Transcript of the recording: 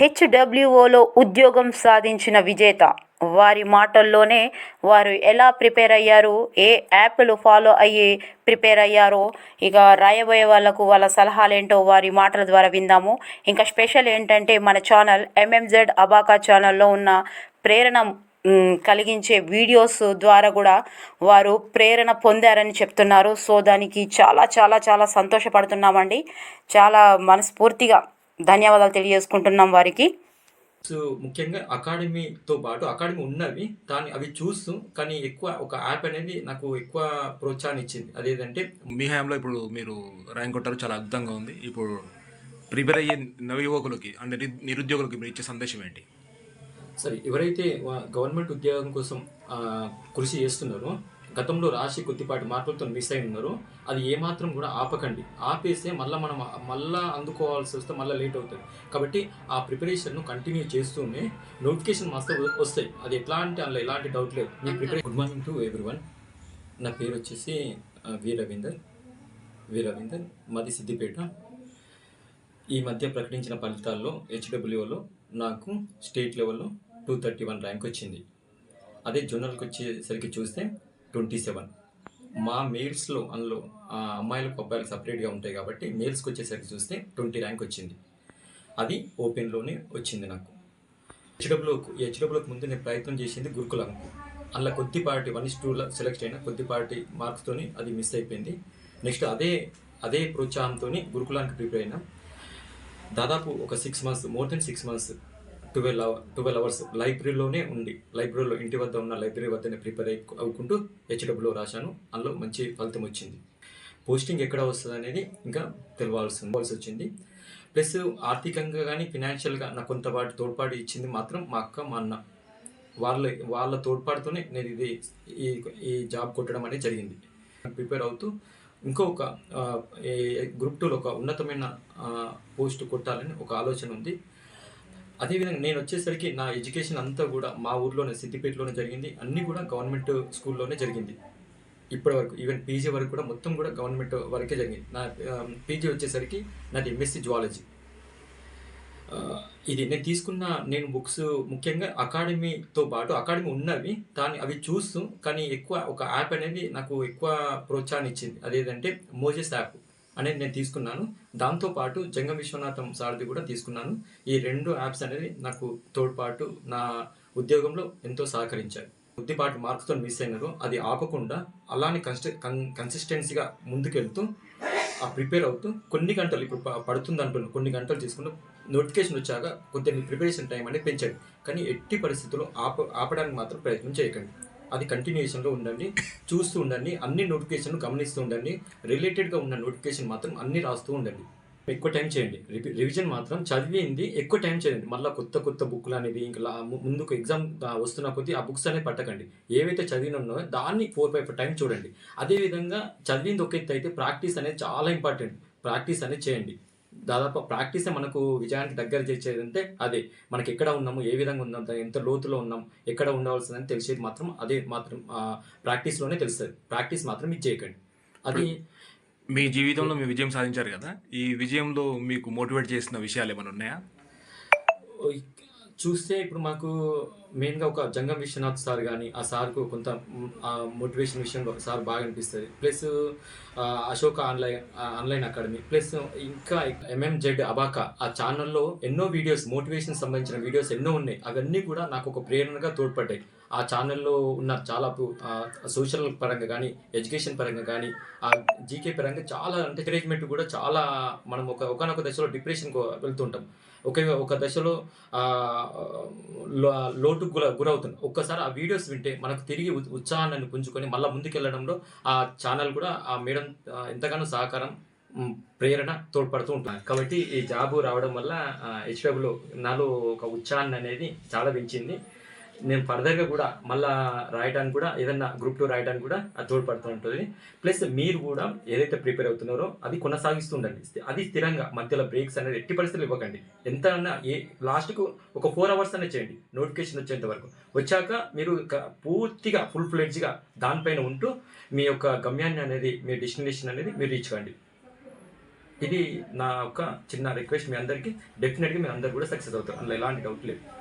హెచ్డబ్ల్యూఓలో ఉద్యోగం సాధించిన విజేత. వారి మాటల్లోనే వారు ఎలా ప్రిపేర్ అయ్యారు? ఏ యాప్లు ఫాలో అయ్యి ప్రిపేర్ అయ్యారో? ఇక రాయబోయే వాళ్ళకు వాళ్ళ సలహాలు ఏంటో వారి మాటల ద్వారా విందాము. ఇంకా స్పెషల్ ఏంటంటే మన ఛానల్ ఎంఎంజెడ్ అబాకా ఛానల్లో ఉన్న ప్రేరణ కలిగించే వీడియోస్ ద్వారా కూడా వారు ప్రేరణ పొందారని చెప్తున్నారు. సో దానికి చాలా చాలా చాలా సంతోషపడుతున్నామండి. చాలా మనస్ఫూర్తిగా ధన్యవాదాలు తెలియజేసుకుంటున్నాం వారికి. సో ముఖ్యంగా అకాడమీతో పాటు అకాడమీ ఉన్నవి దాన్ని అవి చూస్తూ కానీ ఎక్కువ ఒక యాప్ అనేది నాకు ఎక్కువ ప్రోత్సాహాన్ని ఇచ్చింది అదేంటంటే మీ హయాంలో ఇప్పుడు మీరు ర్యాంక్ కొట్టారు చాలా అద్భుతంగా ఉంది. ఇప్పుడు ప్రిపేర్ అయ్యే నవ యువకులకి అంటే నిరు- నిరుద్యోగులకి మీరు ఇచ్చే సందేశం ఏంటి? సరే ఎవరైతే గవర్నమెంట్ ఉద్యోగం కోసం కృషి చేస్తున్నారో గతంలో రాసి కొద్దిపాటి మార్పులతో మిస్ అయి ఉన్నారో. అది ఏమాత్రం కూడా ఆపకండి. ఆపేస్తే మళ్ళీ మనం మళ్ళా అందుకోవాల్సి వస్తే మళ్ళీ లేట్ అవుతుంది. కాబట్టి ఆ ప్రిపరేషన్ను కంటిన్యూ చేస్తూనే నోటిఫికేషన్ మస్తు వస్తాయి. అది ఎట్లా అంటే అందులో ఎలాంటి డౌట్ లేదు. మీ ప్రిపరే గుడ్ మార్నింగ్ టు ఎవ్రీ నా పేరు వచ్చేసి ఆ, వి రవీందర్ వి రవీందర్ మాది సిద్దిపేట. ఈ మధ్య ప్రకటించిన ఫలితాల్లో హెచ్డబ్ల్యూలో నాకు స్టేట్ లెవెల్లో టూ థర్టీ వన్ ర్యాంక్ వచ్చింది. అదే జోనల్కి వచ్చేసరికి చూస్తే ట్వంటీ సెవెన్. మా మేల్స్లో అందులో అమ్మాయిలకు అబ్బాయిలు సపరేట్గా ఉంటాయి కాబట్టి మేల్స్కి వచ్చేసరికి చూస్తే ట్వంటీ ర్యాంక్ వచ్చింది. అది ఓపెన్లోనే వచ్చింది నాకు. హెచ్డబ్ల్యూకు హెచ్డబ్ల్యూకి ముందు నేను ప్రయత్నం చేసింది గురుకులంకు అందులో కొద్దిపాటి వన్ ఇస్ టూలో సెలెక్ట్ అయిన కొద్దిపాటి మార్క్స్తోని అది మిస్ అయిపోయింది. నెక్స్ట్ అదే అదే ప్రోత్సాహంతో గురుకులానికి ప్రిపేర్ అయినా దాదాపు ఒక six months more then six months twelve hour twelve hours లైబ్రరీలోనే ఉండి లైబ్రరీలో ఇంటి వద్ద ఉన్న లైబ్రరీ వద్దనే ప్రిపేర్ అయి అవ్వుకుంటూ హెచ్డబ్ల్యూ రాశాను. అందులో మంచి ఫలితం వచ్చింది. పోస్టింగ్ ఎక్కడ వస్తుంది అనేది ఇంకా తెలవాల్సి తెలవాల్సి వచ్చింది. ప్లస్ ఆర్థికంగా కానీ ఫినాన్షియల్గా నాకు కొంతపాటి తోడ్పాటు ఇచ్చింది మాత్రం మా అక్క మా అన్న. వాళ్ళ వాళ్ళ తోడ్పాటుతోనే నేను ఇది ఈ ఈ జాబ్ కొట్టడం అనేది జరిగింది. ప్రిపేర్ అవుతూ ఇంకొక ఆ, గ్రూప్ టూలో ఒక ఉన్నతమైన పోస్ట్ కొట్టాలని ఒక ఆలోచన ఉంది. అదేవిధంగా నేను వచ్చేసరికి నా ఎడ్యుకేషన్ అంతా కూడా మా ఊర్లోనే సిద్దిపేటలోనే జరిగింది. అన్నీ కూడా గవర్నమెంట్ స్కూల్లోనే జరిగింది. ఇప్పటి వరకు ఈవెన్ పీజీ వరకు కూడా మొత్తం కూడా గవర్నమెంట్ వరకే జరిగింది. నా పీజీ వచ్చేసరికి నాది ఎంఎస్సి జువాలజీ ఇది నేను తీసుకున్న నేను బుక్స్ ముఖ్యంగా అకాడమీతో పాటు అకాడమీ ఉన్నవి దాన్ని అవి చూస్తూ కానీ ఎక్కువ ఒక యాప్ అనేది నాకు ఎక్కువ ప్రోత్సాహం ఇచ్చింది. అదేంటంటే మోజెస్ యాప్. అనేది నేను తీసుకున్నాను. దాంతోపాటు జంగం విశ్వనాథం సారథి కూడా తీసుకున్నాను. ఈ రెండు యాప్స్ అనేది నాకు తోడ్పాటు నా ఉద్యోగంలో ఎంతో సహకరించాయి. కొద్దిపాటు మార్క్స్తో మిస్ అయినారో. అది ఆపకుండా అలానే కన్స్ట కన్ కన్సిస్టెన్సీగా ముందుకెళ్తూ ఆ ప్రిపేర్ అవుతూ కొన్ని గంటలు ఇప్పుడు పడుతుంది అంటున్నాను కొన్ని గంటలు తీసుకుంటూ నోటిఫికేషన్ వచ్చాక కొద్దిగా ప్రిపరేషన్ టైం అనేది పెంచండి. కానీ ఎట్టి పరిస్థితుల్లో ఆప ఆపడానికి మాత్రం ప్రయత్నం చేయకండి. అది కంటిన్యూషన్లో ఉండండి చూస్తూ ఉండండి అన్ని నోటిఫికేషన్లు గమనిస్తూ ఉండండి రిలేటెడ్గా ఉన్న నోటిఫికేషన్ మాత్రం అన్ని రాస్తూ ఉండండి. ఎక్కువ టైం చేయండి. రివి- రివిజన్ మాత్రం చదివింది ఎక్కువ టైం చేయండి. మళ్ళీ కొత్త కొత్త బుక్లు అనేది ఇంకా ముందుకు ఎగ్జామ్ వస్తున్న కొద్దీ ఆ బుక్స్ అనేది పట్టకండి. ఏవైతే చదివిన దాన్ని ఫోర్ ఫైవ్ టైం చూడండి. అదేవిధంగా చదివింది ఒక ఎత్తు అయితే ప్రాక్టీస్ అనేది చాలా ఇంపార్టెంట్ ప్రాక్టీస్ అనేది చేయండి. దాదాపు ప్రాక్టీస్ మనకు విజయానికి దగ్గర చేసేది అంటే అదే. మనకి ఎక్కడ ఉన్నాము ఏ విధంగా ఉన్నాం ఎంత లోతులో ఉన్నాం ఎక్కడ ఉండవలసిందని తెలిసేది మాత్రం అదే మాత్రం ప్రాక్టీస్లోనే తెలుస్తుంది. ప్రాక్టీస్ మాత్రం ఇది చేయకండి. అది మీ జీవితంలో మీ విజయం సాధించారు కదా? ఈ విజయంలో మీకు మోటివేట్ చేసిన విషయాలు ఏమైనా ఉన్నాయా? చూస్తే ఇప్పుడు మాకు మెయిన్గా ఒక జంగం విశ్వనాథ్ సార్ కానీ ఆ సార్కు కొంత మోటివేషన్ విషయంలో సార్ బాగా అనిపిస్తుంది. Plus Ashoka online online academy. Plus ఇంకా ఎంఎంజెడ్ అబాకా ఆ ఛానల్లో ఎన్నో వీడియోస్ మోటివేషన్ సంబంధించిన వీడియోస్ ఎన్నో ఉన్నాయి. అవన్నీ కూడా నాకు ఒక ప్రేరణగా తోడ్పడ్డాయి. ఆ ఛానల్లో ఉన్న చాలా సోషల్ పరంగా కానీ ఎడ్యుకేషన్ పరంగా కానీ ఆ జీకే పరంగా చాలా అంటే ఎంకరేజ్మెంట్ కూడా చాలా మనం ఒక ఒకనొక దశలో డిప్రెషన్కి వెళ్తుంటాం. ఒక ఒక దశలో లోటు లోటుకు గుర గురవుతుంది ఒక్కసారి ఆ వీడియోస్ వింటే మనకు తిరిగి ఉత్సాహాన్ని పుంజుకొని మళ్ళీ ముందుకెళ్ళడంలో ఆ ఛానల్ కూడా ఆ మేడం ఎంతగానో సహకారం ప్రేరణ తోడ్పడుతూ ఉంటుంది. కాబట్టి ఈ జాబు రావడం వల్ల హెచ్డబ్ల్యూ నాలో ఒక ఉత్సాహాన్ని అనేది చాలా పెంచింది. నేను ఫర్దర్గా కూడా మళ్ళా రాయడానికి కూడా ఏదన్నా గ్రూప్ టూ రాయడానికి కూడా అది తోడ్పడుతూ ఉంటుంది. ప్లస్ మీరు కూడా ఏదైతే ప్రిపేర్ అవుతున్నారో అది కొనసాగిస్తూ ఉండండి. అది స్థిరంగా మధ్యలో బ్రేక్స్ అనేది ఎట్టి పరిస్థితులు ఇవ్వకండి. ఎంత అన్నా ఏ లాస్ట్కు ఒక ఫోర్ అవర్స్ అనే చేయండి. నోటిఫికేషన్ వచ్చేంత వరకు. వచ్చాక మీరు పూర్తిగా ఫుల్ ఫ్లెడ్జ్గా దానిపైన ఉంటూ మీ యొక్క గమ్యాన్ని అనేది మీ డెస్టినేషన్ అనేది మీరు రీచ్ కండి. ఇది నా ఒక చిన్న రిక్వెస్ట్ మీ అందరికీ. డెఫినెట్గా మీరు అందరు కూడా సక్సెస్ అవుతారు. అందులో ఎలాంటి డౌట్ లేదు.